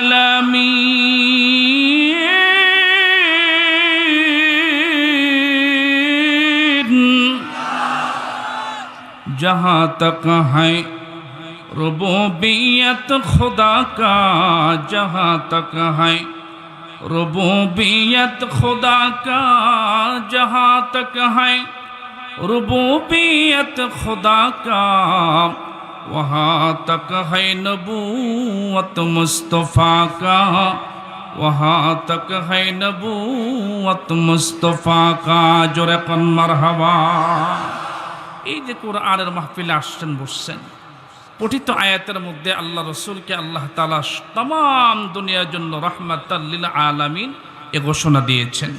العالمين جہاں تک ہے ربوبیت خدا کا جہاں تک ہے ربوبیت خدا کا جہاں تک ہے ربوبیت خدا کا وہاں تک ہے نبوت مصطفیٰ کا وہاں تک ہے نبوت مصطفیٰ کا جرقن مرحبا এই যে কোরআনের মাহফিলে আসছেন বসছেন পঠিত আয়াতের মধ্যে আল্লাহ রসুলকে আল্লাহ তালা তাম দুনিয়ার জন্য রহমাতাল্লিল আলামিন এ ঘোষণা দিয়েছেন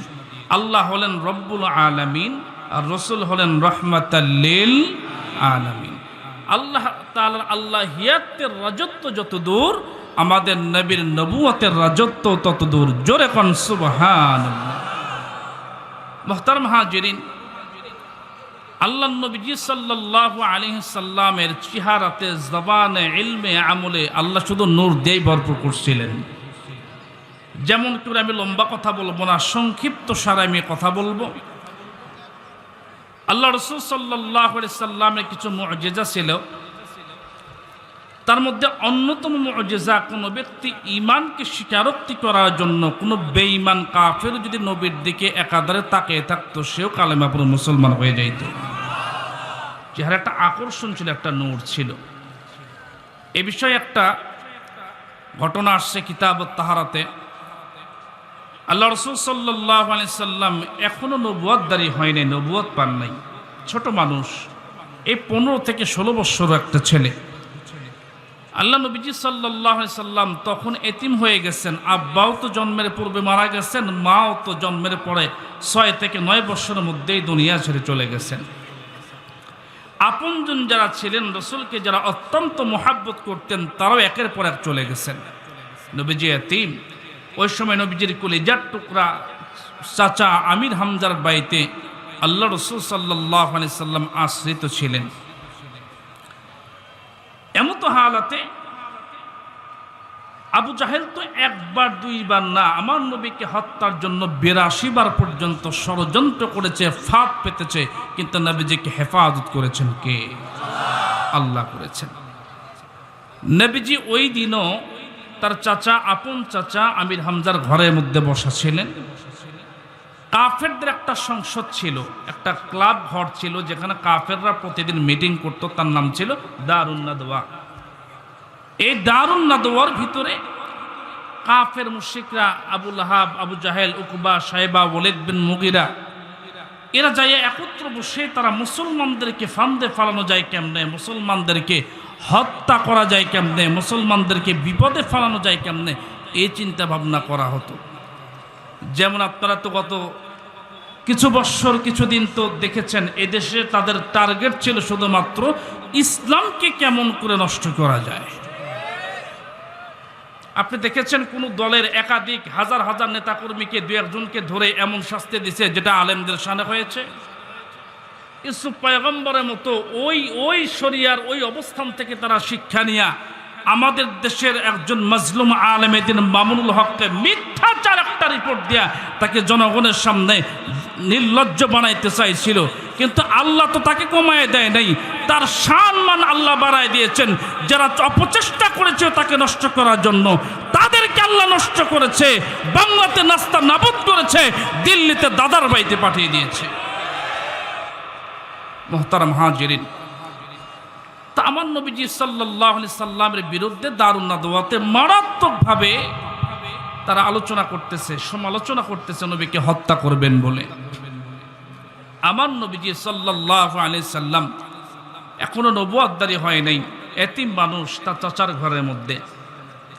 আল্লাহ হলেন রব্বুল আলামিন আর রসুল হলেন রহমাতাল্লিল আলামিন। আল্লাহ তালার আল্লাহ হিয়াতের রাজত্ব যত দূর, আমাদের নবীর নবুয়তের রাজত্ব তত দূর। জোরে কন সুবহান মোহতার মহাজরিন, আল্লাহ নবীজি সাল্লাহ সাল্লামের চেহারাতে, জবানে, ইলমে, আমলে আল্লাহ শুধু নূর দিয়েই ভরপুর করছিলেন। যেমন করে আমি লম্বা কথা বলব না, সংক্ষিপ্ত সারা আমি কথা বলব। আল্লাহ রসুল সাল্লাহ সাল্লামের কিছু মজেজা ছিল। তার মধ্যে অন্যতম মজেজা কোনো ব্যক্তি ইমানকে স্বীকারোক্তি করার জন্য কোনো বেঈমান কাফের যদি নবীর দিকে একাধারে তাকিয়ে থাকতো, সেও কালেমাপুর মুসলমান হয়ে যাইত চেহারা একটা আকর্ষণ ছিল, একটা নূর ছিল। এ বিষয়ে একটা ঘটনা আসছে কিতাব তাহারাতে। আল্লাহ রসুল সাল্লাহ সাল্লাম এখনও নবুয়াদদারি হয় নাই নবুয়াদ পান নাই। ছোট মানুষ, এই পনেরো থেকে ষোলো বৎসর একটা ছেলে। আল্লাহ নবীজি সাল্লাহ সাল্লাম তখন এতিম হয়ে গেছেন, আব্বাও তো জন্মের পূর্বে মারা গেছেন, মাও তো জন্মের পরে ছয় থেকে নয় বৎসরের মধ্যেই দুনিয়া ছেড়ে চলে গেছেন। আপনজন যারা ছিলেন, রসুলকে যারা অত্যন্ত মোহাব্বত করতেন, তারাও একের পর এক চলে গেছেন। নবীজি এতিম। ওই সময় নবীজির কলিজার টুকরা চাচা আমির হামজার বাড়িতে আল্লাহ রসুল সাল্লাহ সাল্লাম আশ্রিত ছিলেন। এমতো হালাতে আবু জাহেল তো একবার, দুইবার না, আমার নবীকে হত্যার জন্য বিরাশি বার পর্যন্ত ষড়যন্ত্র করেছে, ফাঁদ পেতেছে, কিন্তু নবীজিকে হেফাজত করেছেন কে? আল্লাহ করেছেন। নবীজি ওই দিনও তার চাচা, আপন চাচা আমির হামজার ঘরের মধ্যে বসা ছিলেন। কাফেরদের একটা সংসদ ছিল, একটা ক্লাব ঘর ছিল, যেখানে কাফেররা প্রতিদিন মিটিং করতো, তার নাম ছিল দারুন্নাদোয়া এই দারুন্নাদোয়ার ভিতরে কাফের মুশিকরা আবুল হাব আবু জাহেল, উকবা সাহেবা ওলেদ বিন মুগিরা, এরা যাইয়া একত্র বসে তারা মুসলমানদেরকে ফান্দে ফালানো যায় কেমনে? মুসলমানদেরকে হত্যা করা যায় কেমনে? মুসলমানদেরকে বিপদে ফালানো যায় কেমনে? এই চিন্তা ভাবনা করা হতো। যেমন আপনারা তো গত কিছু বৎসর কিছুদিন তো দেখেছেন, এদেশে তাদের টার্গেট ছিল শুধুমাত্র ইসলামকে কেমন করে নষ্ট করা যায়। আপনি দেখেছেন কোন দলের একাধিক হাজার হাজার নেতাকর্মীকে দু একজনকে ধরে এমন শাস্তি দিছে যেটা আলেমদের সামনে হয়েছে? ইসুফ পয়গম্বরের মতো ওই ওই শরিয়ার ওই অবস্থান থেকে তারা শিক্ষা নিয়া আমাদের দেশের একজন মজলুম আলম এদিন মামুনুল হককে মিথ্যাচার একটা রিপোর্ট দেয়া তাকে জনগণের সামনে নির্লজ্জ বানাইতে চাইছিল। কিন্তু আল্লাহ তো তাকে কমায় দেয় নাই। তার সম্মান আল্লাহ বাড়ায় দিয়েছেন। যারা অপচেষ্টা করেছে তাকে নষ্ট করার জন্য, তাদেরকে আল্লাহ নষ্ট করেছে। বাংলাতে নাস্তা নাবদ করেছে, দিল্লিতে দাদার বাড়িতে পাঠিয়ে দিয়েছে। মোহতারাম হাজিরিন তা আমার নবীজি সাল্লাহ সাল্লামের বিরুদ্ধে দারুন্না দোয়াতে মারাত্মকভাবে তারা আলোচনা করতেছে, সমালোচনা করতেছে, নবীকে হত্যা করবেন বলে। আমার নবীজি সাল্লাহ আলি সাল্লাম এখনও নবুয়াদ্দারি হয় নাই, এতিম মানুষ তার চাচার ঘরের মধ্যে।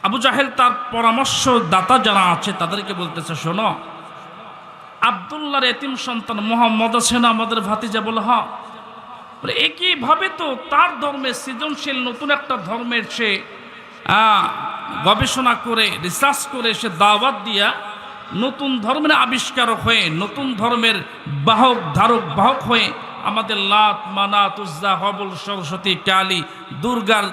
আবু জাহেল তার পরামর্শ দাতা যারা আছে তাদেরকে বলতেছে, শোনো, আবদুল্লাহর এতিম সন্তান মোহাম্মদ আছেন আমাদের ভাতিজা বলে হ একইভাবে তো তার ধর্মে সৃজনশীল নতুন একটা ধর্মের সে গবেষণা করে রিসার্চ করে সে দাওয়াত দিয়া নতুন ধর্মের আবিষ্কারক হয়ে, নতুন ধর্মের বাহক, ধারক, বাহক হয়ে আমাদের লাত মানাত উজ্জা হবল, সরস্বতী, কালী, দুর্গার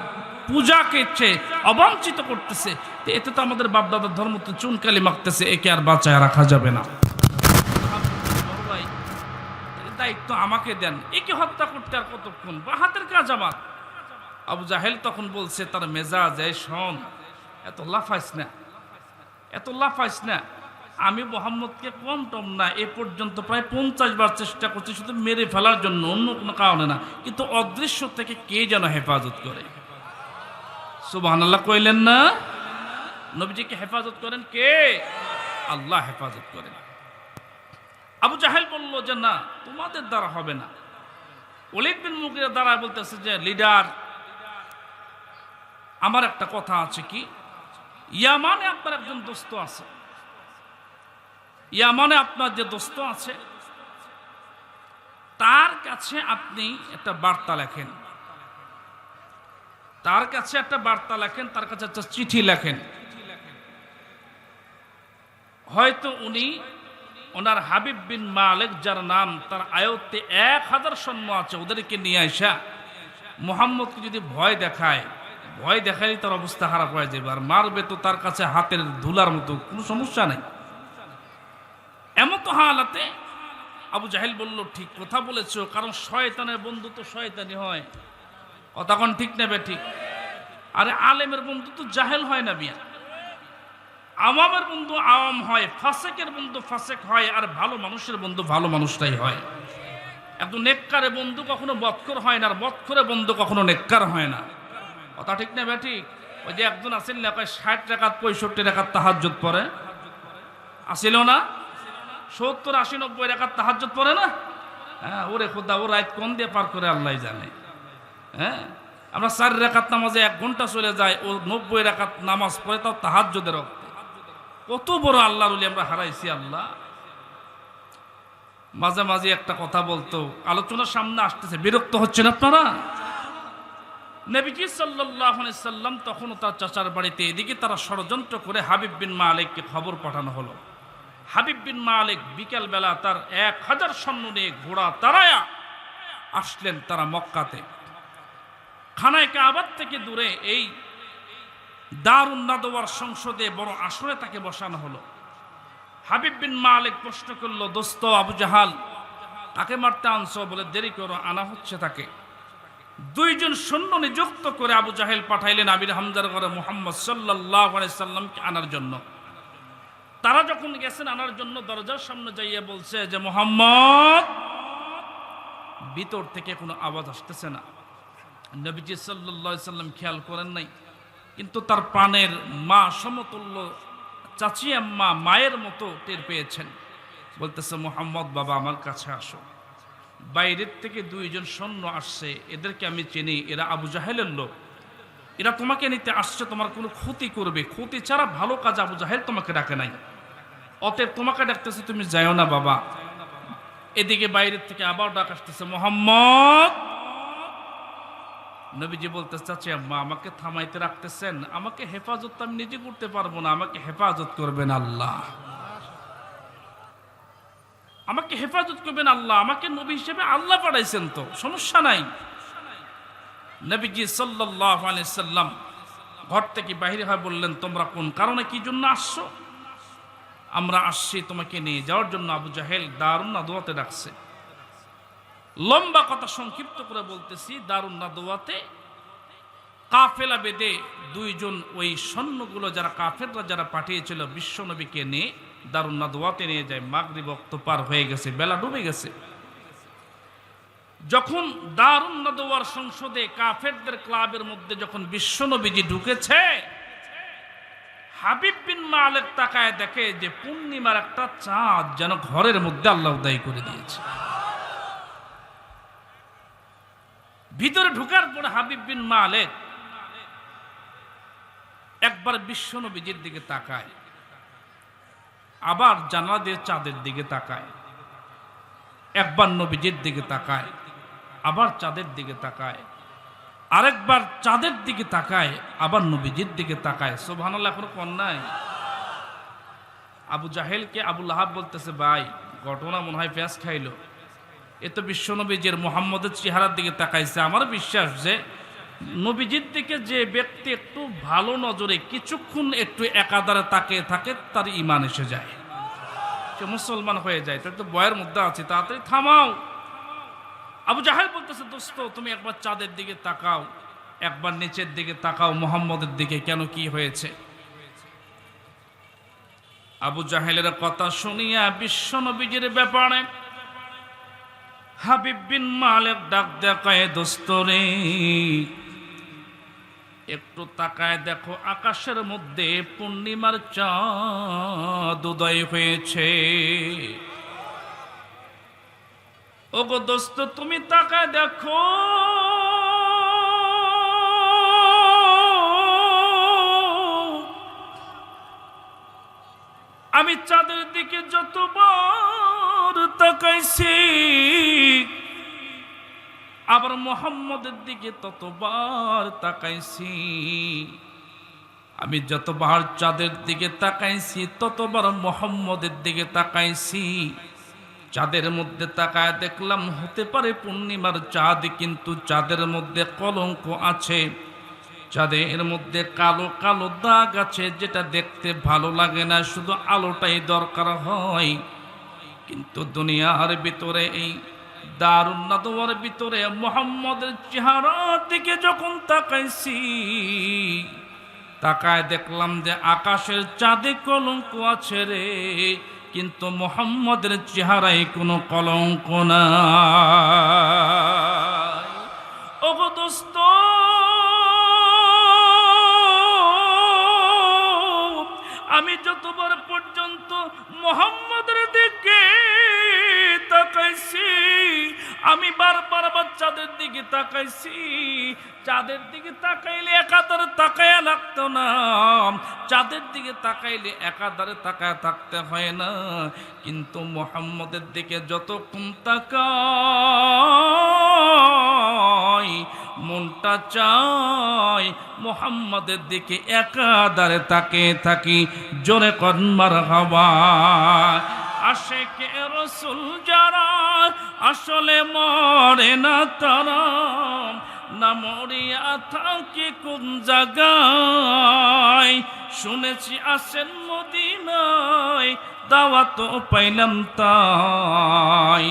পূজাকে সে অবাঞ্ছিত করতেছে। এতে তো আমাদের বাপদাদার ধর্ম তো চুনকালি মাখতেছে, একে আর বাঁচায় রাখা যাবে না। দায়িত্ব আমাকে দেন। একে হত্যা করতে আর কতক্ষণ? বা হাতের কাজ আমার। আবু জাহেল তখন বলছে, তার মেজাজ, এই শোন, এত লাফাইস না, এত লাফাইস না। আমি মোহাম্মদকে কম টম না, এ পর্যন্ত প্রায় পঞ্চাশ বার চেষ্টা করছি, শুধু মেরে ফেলার জন্য, অন্য কোনো কারণে না। কিন্তু অদৃশ্য থেকে কে যেন হেফাজত করে? সুবহানাল্লাহ কইলেন না। নবীজিকে হেফাজত করেন কে? আল্লাহ হেফাজত করেন। আবু জাহেল বলল যে, না, তোমাদের দ্বারা হবে না। অলিদ বিন মুগের দ্বারা বলতেছে যে, লিডার, আমার একটা কথা আছে কি? ইয়ামানে আপনার একজন দোস্ত আছে। ইয়ামানে আপনার যে দোস্ত আছে, তার কাছে আপনি একটা বার্তা লেখেন। তার কাছে একটা বার্তা লেখেন, তার কাছে একটা চিঠি লেখেন। হয়তো উনি ওনার হাবিব বিন মালিক যার নাম, তার আয়ত্তে এক হাজার সৈন্য আছে, ওদেরকে নিয়ে আসা মোহাম্মদকে যদি ভয় দেখায়, ভয় দেখালেই তার অবস্থা খারাপ হয়ে যাবে। আর মারবে তো তার কাছে হাতের ধুলার মতো, কোনো সমস্যা নেই। এমন তো হালাতে আবু জাহেল বলল, ঠিক কথা বলেছ, কারণ শয়তানের বন্ধু তো শয়তানি হয়। কোন ঠিক নেবে ঠিক? আরে আলেমের বন্ধু তো জাহেল হয় না বিয়া আওয়ামের বন্ধু আওয়াম হয়, ফাসেকের বন্ধু ফাসেক হয়, আর ভালো মানুষের বন্ধু ভালো মানুষটাই হয়। একদম নেককারে বন্ধু কখনো বৎকর হয় না, আর বৎকরে বন্ধু কখনো নেককার হয় না। কথা ঠিক না ঠিক? ওই যে একজন আসেন না, কয় ষাট টাকাত পঁয়ষট্টি টাকার তাহাজ্জত পরে আসিল না? সত্তর, আশি, নব্বই টাকার তাহাজ্জত পরে না? হ্যাঁ ওরে খোদা, ও রাত কোন দিয়ে পার করে আল্লাহ জানে। হ্যাঁ আমরা চার রেখাত নামাজে এক ঘণ্টা চলে যায়, ও নব্বই রেখাত নামাজ পড়ে, তাও তাহাজ্জদের রক্তে কত বড় আল্লাহর আমরা হারাইছি আল্লাহ। মাঝে মাঝে একটা কথা বলতো, আলোচনার সামনে আসতেছে, বিরক্ত হচ্ছেন আপনারা? নবীজি সাল্লাম তখনও তার চাচার বাড়িতে এদিকে তারা ষড়যন্ত্র করে হাবিব বিন মালিককে খবর পাঠানো হলো। হাবিব বিন মালিক বিকেলবেলা তার এক হাজার সৈন্য নিয়ে ঘোড়া তারায়া আসলেন তারা মক্কাতে। খানায় কাবাদ থেকে দূরে এই দারুণ নাদোয়ার সংসদে বড় আসরে তাকে বসানো হলো। হাবিব বিন মালিক প্রশ্ন করল, দোস্ত আবু জাহাল, তাকে মারতে আনছো বলে দেরি করো, আনা হচ্ছে তাকে। দুইজন সৈন্য নিযুক্ত করে আবু জাহেল পাঠাইলেন আবির হামজার ঘরে মোহাম্মদ সাল্লাহ সাল্লামকে আনার জন্য। তারা যখন গেছেন আনার জন্য, দরজার সামনে যাইয়া বলছে যে, মোহাম্মদ, ভিতর থেকে কোনো আওয়াজ আসতেছে না। নবীজি সাল্লাহ সাল্লাম খেয়াল করেন নাই। কিন্তু তার প্রাণের মা সমতুল্য চাচি আম্মা মায়ের মতো টের পেয়েছেন। বলতেছে, মোহাম্মদ, বাবা আমার কাছে আসো। বাইরের থেকে দুইজন সৈন্য আসছে, এদেরকে আমি চিনি, এরা আবু জাহেলের লোক। এরা তোমাকে নিতে আসছে, তোমার কোনো ক্ষতি করবে। ক্ষতি ছাড়া ভালো কাজ আবু জাহেল তোমাকে ডাকে নাই। অতএব তোমাকে ডাকতেছে, তুমি যাও না বাবা। এদিকে বাইরের থেকে আবার ডাক আসতেছে, মোহাম্মদ নবীজি বলতে চাচ্ছি আম্মা, আমাকে থামাইতে রাখতেছেন। আমাকে হেফাজত আমি নিজে করতে পারব না। আমাকে হেফাজত করবেন আল্লাহ। আমাকে হেফাজত করবেন আল্লাহ। আমাকে নবী হিসেবে আল্লাহ পাঠাইছেন তো। সমস্যা নাই। নবীজি সাল্লাহ সাল্লাম ঘর থেকে বাহিরে হয় বললেন, তোমরা কোন কারণে কি জন্য আসছো? আমরা আসছি তোমাকে নিয়ে যাওয়ার জন্য আবু জাহেল দারুণ আদোয়াতে ডাকছে। লম্বা কথা সংক্ষিপ্ত করে বলতেছি, দারুণ নাদোয়াতে কাফেলা বেদে দুইজন ওই সৈন্যগুলো যারা কাফেররা যারা পাঠিয়েছিল, বিশ্বনবীকে নিয়ে দারুণ নাদোয়াতে নিয়ে যায় মাগরি বক্ত পার হয়ে গেছে, বেলা ডুবে গেছে। যখন দারুণ নাদোয়ার সংসদে কাফেরদের ক্লাবের মধ্যে যখন বিশ্বনবীজি ঢুকেছে, হাবিব বিন মালেক তাকায় দেখে যে, পূর্ণিমার একটা চাঁদ যেন ঘরের মধ্যে আল্লাহ উদয় করে দিয়েছে। ভিতরে ঢুকার পরে হাবিব বিন মালেক একবার বিশ্ব নবীজির দিকে তাকায়, আবার জানালা দিয়ে চাঁদের দিকে তাকায়, একবার নবীজির দিকে তাকায়, আবার চাঁদের দিকে তাকায়, আরেকবার চাঁদের দিকে তাকায়, আবার নবীজির দিকে তাকায়। সোভানাল্লাহ কোনো কন্যায় আবু জাহেলকে আবু বলতেছে, ভাই, ঘটনা মনে হয় পেঁয়াজ খাইলো। এ তো বিশ্বনবীজির মোহাম্মদের চেহারার দিকে তাকাইছে। আমার বিশ্বাস যে নবীজির দিকে যে ব্যক্তি একটু ভালো নজরে কিছুক্ষণ একটু একাধারে তাকিয়ে থাকে, তার ইমান এসে যায়। সে মুসলমান হয়ে যায়। তার তো বয়ের মধ্যে আছে, তাড়াতাড়ি থামাও। আবু জাহেল বলতেছে, দোস্ত, তুমি একবার চাঁদের দিকে তাকাও, একবার নিচের দিকে তাকাও, মোহাম্মদের দিকে কেন কি হয়েছে? আবু জাহেলের কথা শুনিয়া বিশ্ব নবীজির ব্যাপারে হাবিব বিন মালেক ডাক দেখায়, দোস্তরে, একটু তাকায় দেখো, আকাশের মধ্যে পূর্ণিমার চাঁদ উদয় হয়েছে। ওগো দোস্ত, তুমি তাকায় দেখো, আমি চাঁদের দিকে যতবার তাকাইছি আবার মোহাম্মদের দিকে ততবার তাকাইছি। আমি যতবার চাঁদের দিকে তাকাইছি, ততবার মোহাম্মদের দিকে তাকাইছি। চাঁদের মধ্যে তাকায় দেখলাম, হতে পারে পূর্ণিমার চাঁদ, কিন্তু চাঁদের মধ্যে কলঙ্ক আছে। চাঁদের মধ্যে কালো কালো দাগ আছে, যেটা দেখতে ভালো লাগে না, শুধু আলোটাই দরকার হয়। কিন্তু দুনিয়ার ভিতরে এই দারুণ নাদোয়ার ভিতরে মোহাম্মদের চেহারা দিকে যখন তাকাইছি, তাকায় দেখলাম যে আকাশের চাঁদে কলঙ্ক আছে রে, কিন্তু মোহাম্মদের চেহারায় কোনো কলঙ্ক না ওগো দোস্ত, আমি যতবার পর্যন্ত মোহাম্মদের দিকে দিকে তাকাইছি, চাঁদের দিকে তাকাইলে একাধারে তাকায়া লাগতো না। চাঁদের দিকে তাকাইলে একাধারে তাকায় থাকতে হয় না। কিন্তু মোহাম্মদের দিকে যতক্ষণ তাকাই, মনটা চাই, মোহাম্মদের দিকে একাধারে তাকে থাকি, জোরে কন্মার হওয়া আসে কে রসুল যারা আসলে মরে না তারা, না মরিয়া থাকে কোন জায়গায়। শুনেছি আসেন মদিনায়, দাওয়াত পাইলাম তাই।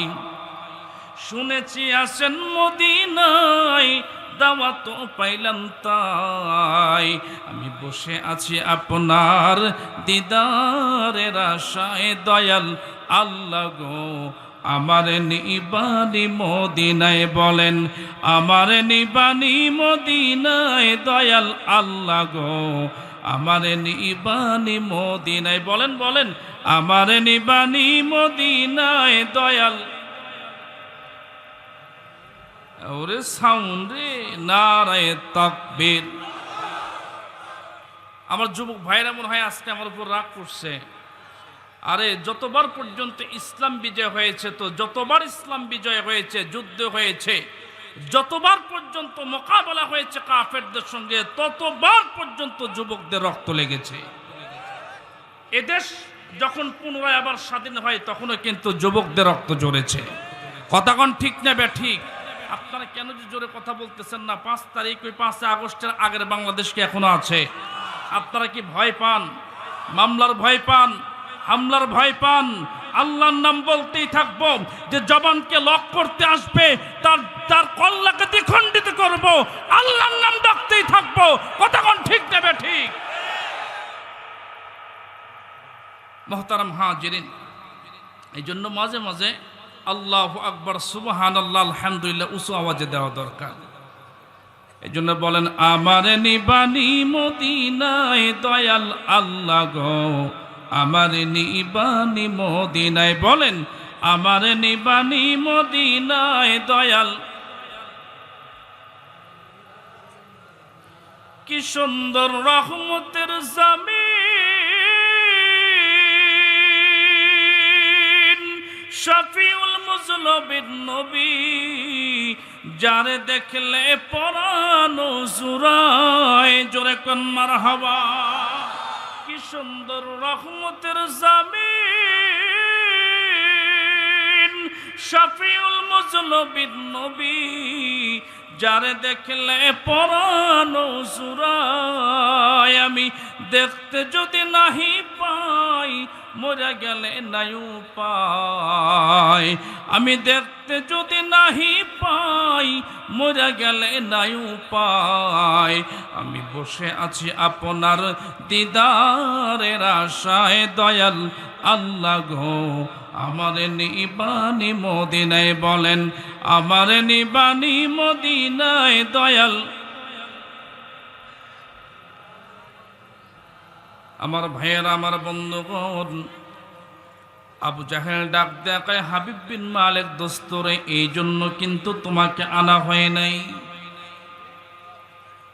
শুনেছি আসেন মদিনায়, দাওয়াত পাইলাম তাই। আমি বসে আছি আপনার দিদারের আশায়, দয়াল আল্লাহ গো। আমার নিবানি মদিনায় বলেন, আমার নিবানি মদিনায় দয়াল আল্লাহ গো, আমার নিবানি মদিনায় বলেন বলেন, আমার নিবানি মদিনায় দয়াল ওরে সাউন্ড নারায় তাকবীর। আমার যুবক ভাইরা মনে হয় আজকে আমার উপর রাগ করছে। আরে, যতবার পর্যন্ত ইসলাম বিজয় হয়েছে তো যতবার ইসলাম বিজয় হয়েছে, যুদ্ধ হয়েছে, যতবার পর্যন্ত মোকাবেলা হয়েছে কাফেরদের সঙ্গে, ততবার পর্যন্ত যুবকদের রক্ত লেগেছে। এদেশ যখন পুনরায় আবার স্বাধীন হয়, তখনও কিন্তু যুবকদের রক্ত জ্বরেছে কথাক্ষণ ঠিক নেবে ঠিক? আপনারা কেন যে জোরে কথা বলতেছেন না? পাঁচ তারিখ ওই পাঁচই আগস্টের আগের বাংলাদেশ কি এখনও আছে? আপনারা কি ভয় পান? মামলার ভয় পান? হামলার ভয় পান। আল্লাহর নাম বলতেই থাকব যে জবানকে লক করতে আসবে, তার তার কল্লাকে দ্বিখণ্ডিত করব, আল্লাহর নাম ডাকতেই থাকব। কতক্ষণ ঠিক নেবে ঠিক? মহতারাম হাজিরিন, এই জন্য মাঝে মাঝে আল্লাহ আকবর সুবহান আল্লাহ আলহামদুলিল্লাহ, উঁচু আওয়াজে দেওয়া দরকার। এই জন্য বলেন, আমার নিবানি মদিনায় দয়াল আল্লাহ গো আমার নিবানি মদিনায় বলেন, আমার নিবানি মদিনায় দয়াল। কি সুন্দর রহমতের জামিন। শফিউল মুজলবিন নবী, যারে দেখলে পরানো জুরায়, জোরে কোন মারহাবা। কি সুন্দর রহমতের জামিন শফিউল মুজলবিন নবী, যারে দেখলে পরানো সুরায়, আমি দেখতে যদি নাহি পাই, মরে গেলে নাই উপায়। আমি দেখতে যদি নাহি পাই মরে গেলে নাই উপায় আমি বসে আছি আপনার দিদারের আশায়। দয়াল আল্লাহ গো, আমার নিবানি মদিনায় বলেন, আমার নিবানি মদিনায় দয়াল। আমার ভাইয়ের, আমার বন্ধুগণ আবু জাহেল ডাক দেখায় হাবিব বিন মালেক দোস্তরে, এই জন্য কিন্তু তোমাকে আনা হয় নাই।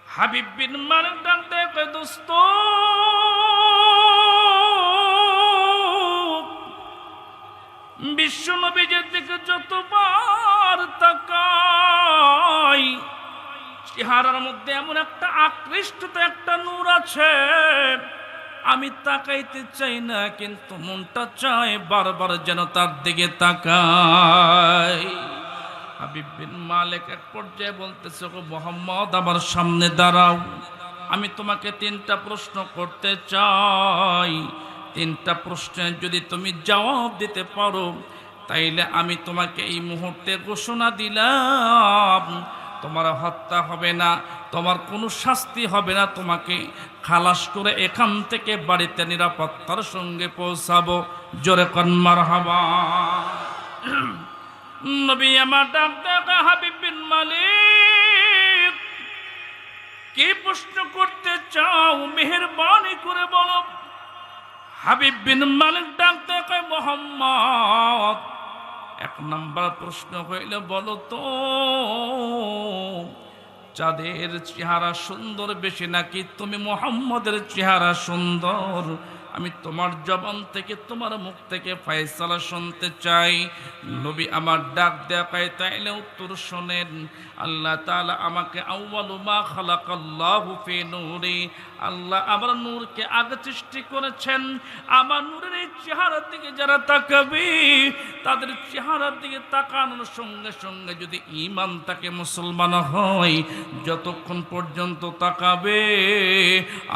হাবিব বিন মালেক ডাক দেখায় দোস্ত, বিশ্ব নবীজের দিকে যতবার তাকাই, চেহারার মধ্যে এমন একটা আকৃষ্টতা একটা নূর আছে আমি তাকাইতে চাই না, কিন্তু মনটা চায় বারবার যেন তার দিকে তাকাই হাবিব বিন মালিক এক পর্যায়ে বলতেছে গো মোহাম্মদ, আমার সামনে দাঁড়াও। আমি তোমাকে তিনটা প্রশ্ন করতে চাই। তিনটা প্রশ্নের যদি তুমি জবাব দিতে পারো, তাইলে আমি তোমাকে এই মুহূর্তে ঘোষণা দিলাম। তোমার হত্যা হবে না, তোমার কোনো শাস্তি হবে না, তোমাকে খালাস করে এখান থেকে বাড়িতে নিরাপত্তার সঙ্গে পৌঁছাবো। জোরে কন্মার হবা নবী আমার ডাক দেখা হাবিব মালিক। কি প্রশ্ন করতে চাও, মেহরবানি করে বলো। হাবিব বিন মালিক ডাক দেখায় মোহাম্মদ এক নম্বর প্রশ্ন হইল, বলো তো, যাদের চেহারা সুন্দর বেশি নাকি তুমি মোহাম্মদের চেহারা সুন্দর? আমি তোমার জবান থেকে, তোমার মুখ থেকে ফয়সালা শুনতে চাই। নবী আমার ডাক দেখায় তাইলে উত্তর শোনেন, আল্লাহ তাআলা আমাকে আউয়ালু মা খালাকাল্লাহু ফি নূরি। আল্লাহ আমার নূরকে আগে সৃষ্টি করেছেন। আমার নূরের এই চেহারার দিকে যারা তাকাবে, তাদের চেহারার দিকে তাকানোর সঙ্গে সঙ্গে যদি ইমান তাকে মুসলমান হয়, যতক্ষণ পর্যন্ত তাকাবে,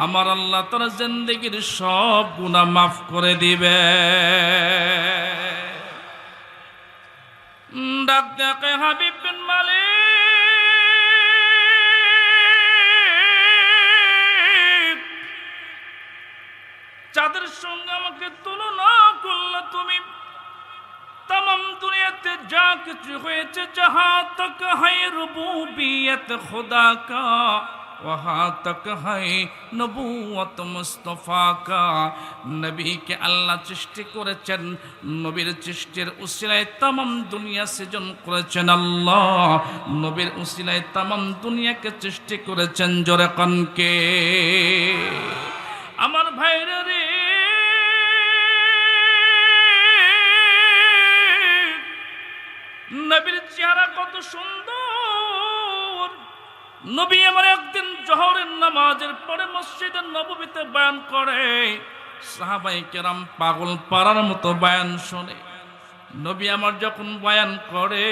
আমার আল্লাহ তারা জিন্দগির সব গুণা মাফ করে দিবে। ডাক দেখে হাবিব বিন মালিক, যাদের সঙ্গে আমাকে তুলনা করলে তুমি তাম দুনিয়াতে যা কিছু হয়েছে, যাহা তক হায় রুবুবিয়ত খুদা কা वहाँ तक है নবুয়ত মুস্তফা কা নবীকে আল্লাহ সৃষ্টি করেছেন নবীর সৃষ্টির উসিলায় তামাম দুনিয়া সৃজন করেছেন আল্লাহ নবীর উসিলায় তামাম দুনিয়াকে সৃষ্টি করেছেন জোরে কনকে আমার ভাইরা রে নবীর চেহারা কত সুন্দর নবী আমার একদিন জহরের নামাজের পরে মসজিদের নববীতে বয়ান করে। সাহাবাই কেরাম পাগল পাড়ার মতো বয়ান শোনে। নবী আমার যখন বয়ান করে,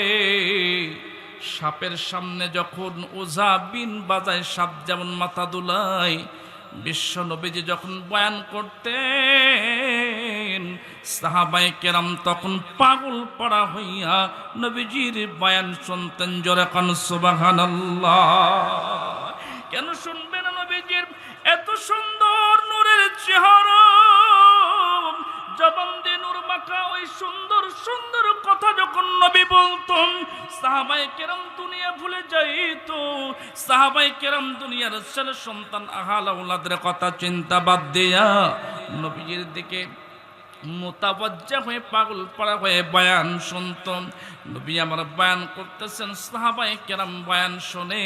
সাপের সামনে যখন ওঝা বিন বাজায় সাপ যেমন মাথা দুলায় বিশ্ব নবীজি যখন বয়ান করতেন সাহাবাই কেরাম তখন পাগল পড়া হইয়া নবীজির বয়ান শুনতেন জোরে কন সুবাহান কেন শুনবেন নবীজির? এত সুন্দর নূরের চেহারা। দিয়ে ওই সুন্দর সুন্দর কথা যখন নবী বলতেন সাহাবাই কেরাম দুনিয়া ভুলে যাইত। সাহাবাই কেরাম দুনিয়ার ছেলে সন্তান আহাল কথা চিন্তা বাদ দিয়া নবীজির দিকে মোতাবজ্জা হয়ে পাগল পাড়া হয়ে বয়ান শুনত। নবী আমার বয়ান করতেছেন সাহাবাই কেরাম বয়ান শুনে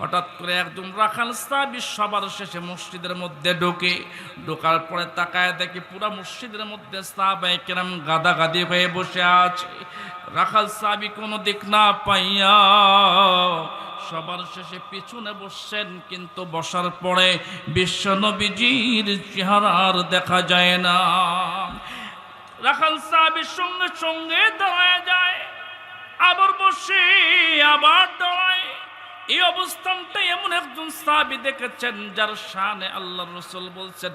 হঠাৎ করে একজন রাখাল সাহাবি সবার শেষে মসজিদের মধ্যে ঢোকে। ঢোকার পরে তাকায় দেখি পুরা মসজিদের মধ্যে সাহাবাই কেরাম গাদাগাদি হয়ে বসে আছে। রাখাল সাহাবি কোনো দিক না পাইয়া সবার শেষে পিছনে বসছেন, কিন্তু বসার পরে বিশ্ব নবীজির চেহারা আর দেখা যায় না। রাখাল সাহাবির সঙ্গে সঙ্গে দাঁড়ায় যায়। আবার বসে আবার দাঁড়ায়। এই অবস্থানটা এমন একজন সাহাবি দেখেছেন যার শানে আল্লাহ রসুল বলছেন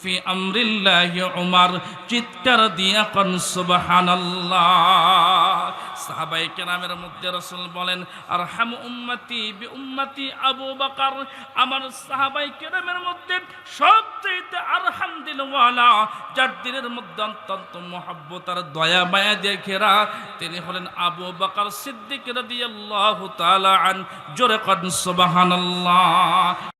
ফি আমরিল্লাহি উমার, চিৎকার দিয়া কন, সুবহানাল্লাহ। সাহাবাই কেরামের মধ্যে রসুল বলেন আর হাম উম্মতি বি উম্মতি আবু বকর। আমার সাহাবাই কেরামের মধ্যে সবচেয়ে আরহাম দিলওয়ালা, যার দিলের মধ্যে অত্যন্ত মহাব্বত আর দয়া মায়া দিয়ে ঘেরা তিনি হলেন আবু বকর সিদ্দিক রাদিয়াল্লাহু তাআলা আন জোরে কন সুবহানাল্লাহ।